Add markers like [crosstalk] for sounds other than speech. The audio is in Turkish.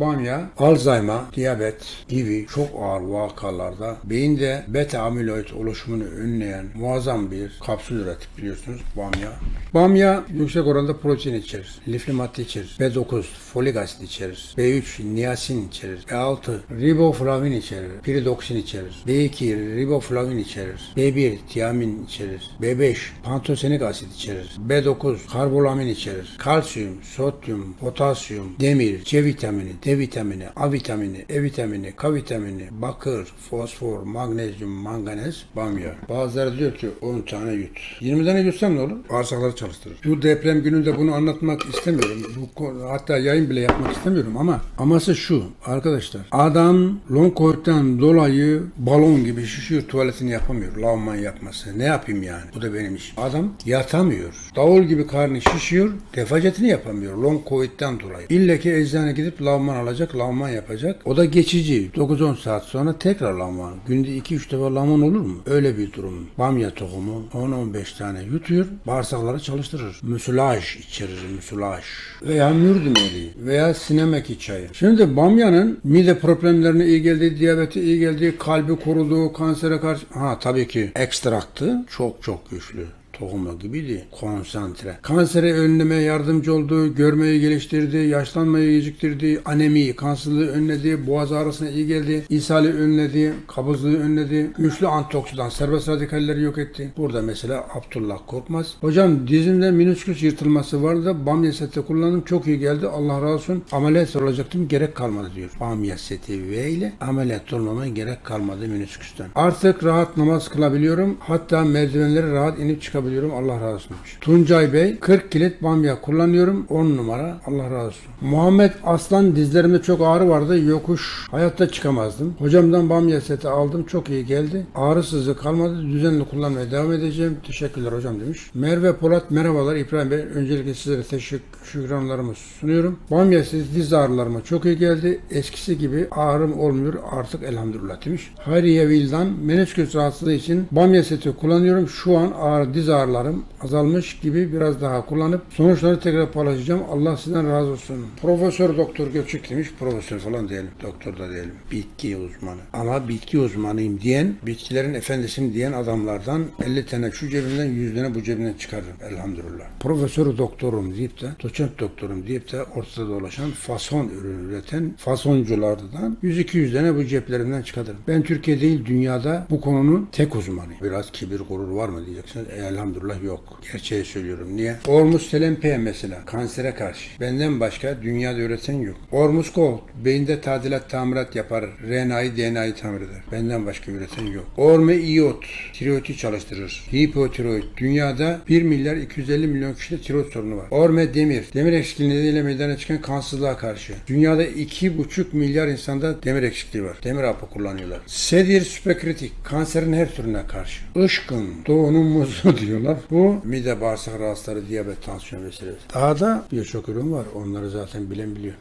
bamya, Alzheimer, diyabet gibi çok ağır vakalarda beyinde beta amiloid oluşumunu önleyen muazzam bir kapsül üretip biliyorsunuz bamya. Bamya yüksek oranda protein içerir, lifli madde içerir, B9, folik asit içerir, B3, niyasin içerir, B6, riboflavin içerir, piridoksin içerir, B2, riboflavin içerir, B1, tiamin içerir, B5, pantosenik asit içerir, B9, karbolamin içerir, kalsiyum, sodyum, potasyum, demir, C vitamini, D vitamini, A vitamini, E vitamini, K vitamini, bakır, fosfor, magnezyum, manganez, bamya. Bazıları diyor ki 10 tane yut. 20 tane yutsam ne olur? Bağırsakları çalıştırır. Bu deprem gününde bunu anlatmak istemiyorum. Bu konu- hatta yayın bile yapmak istemiyorum ama aması şu arkadaşlar. Adam long covid'den dolayı balon gibi şişiyor tuvaletini yapamıyor. Lavman yapması. Ne yapayım yani? Bu da benim işim. Adam yatamıyor. Davul gibi karnı şişiyor. Defacetini yapamıyor. Long covid'den dolayı. İlle ki eczane gidip lavman alacak. Lavman yapacak. O da geçici. 9-10 saat sonra tekrar lavman. Günde 2-3 defa lavman olur mu? Öyle bir durum. Bamya tohumu 10-15 tane yutuyor. Bağırsakları çalıştırır. Müsilaj içerir. Müsilaj. Veya mürdümeli. Veya sinemeki çayı. Şimdi bamyanın mide problemlerine iyi geldiği, diyabete iyi geldiği, kalbi koruduğu, kansere karşı... Ha tabii ki ekstraktı çok çok güçlü tohumu gibiydi. Konsantre. Kanseri önlemeye yardımcı oldu, görmeyi geliştirdi, yaşlanmayı geciktirdi, anemi, kansızlığı önledi, boğaz ağrısına iyi geldi, ishali önledi, kabızlığı önledi, güçlü antioksidan, serbest radikalleri yok etti. Burada mesela Abdullah Korkmaz. Hocam dizimde minisküs yırtılması vardı, bamya seti kullandım, çok iyi geldi, Allah razı olsun. Ameliyat olacaktım, gerek kalmadı diyor. Bamya seti V ile ameliyat olmama gerek kalmadı minisküsten. Artık rahat namaz kılabiliyorum, hatta merdivenleri rahat inip çıkabiliyorum. Allah razı olsun. demiş. Tuncay Bey 40 kilit bamya kullanıyorum 10 numara Allah razı olsun. Muhammed Aslan dizlerimde çok ağrı vardı yokuş hayatta çıkamazdım. Hocamdan bamya seti aldım çok iyi geldi. Ağrı sızı kalmadı düzenli kullanmaya devam edeceğim. Teşekkürler hocam demiş. Merve Polat merhabalar İbrahim Bey öncelikle sizlere teşekkür şükranlarımı sunuyorum. Bamya seti diz ağrılarıma çok iyi geldi. Eskisi gibi ağrım olmuyor artık elhamdülillah demiş. Hayriye Vildan menisküs rahatsızlığı için bamya seti kullanıyorum. Şu an ağrı diz ağrılarım azalmış gibi biraz daha kullanıp sonuçları tekrar paylaşacağım. Allah sizden razı olsun. Profesör Doktor Gökçük demiş. Profesör falan diyelim. Doktor da diyelim. Bitki uzmanı. Ama bitki uzmanıyım diyen, bitkilerin efendisiyim diyen adamlardan 50 tane şu cebinden 100 tane bu cebinden çıkarırım. Elhamdülillah. Profesör doktorum deyip de, doçent doktorum deyip de ortada dolaşan fason ürün üreten fasonculardan 100-200 tane bu ceplerimden çıkarırım. Ben Türkiye değil dünyada bu konunun tek uzmanıyım. Biraz kibir gurur var mı diyeceksiniz. E, elhamdülillah yok. Gerçeği söylüyorum. Niye? Ormus Telempe mesela kansere karşı. Benden başka dünyada üreten yok. Ormus Gold beyinde tadilat tamirat yapar. RNA'yı DNA'yı tamir eder. Benden başka üreten yok. Orme iot tiroidi çalıştırır. Hipotiroid dünyada 1 milyar 250 milyon kişide tiroid sorunu var. Orme demir demir eksikliği nedeniyle meydana çıkan kansızlığa karşı. Dünyada 2,5 milyar insanda demir eksikliği var. Demir hapı kullanıyorlar. Sedir süperkritik kanserin her türüne karşı. Işkın doğunun muzu [laughs] diyorlar. Bu mide bağırsak rahatsızları, diyabet, tansiyon vesaire. Daha da birçok ürün var. Onları zaten bilen biliyor.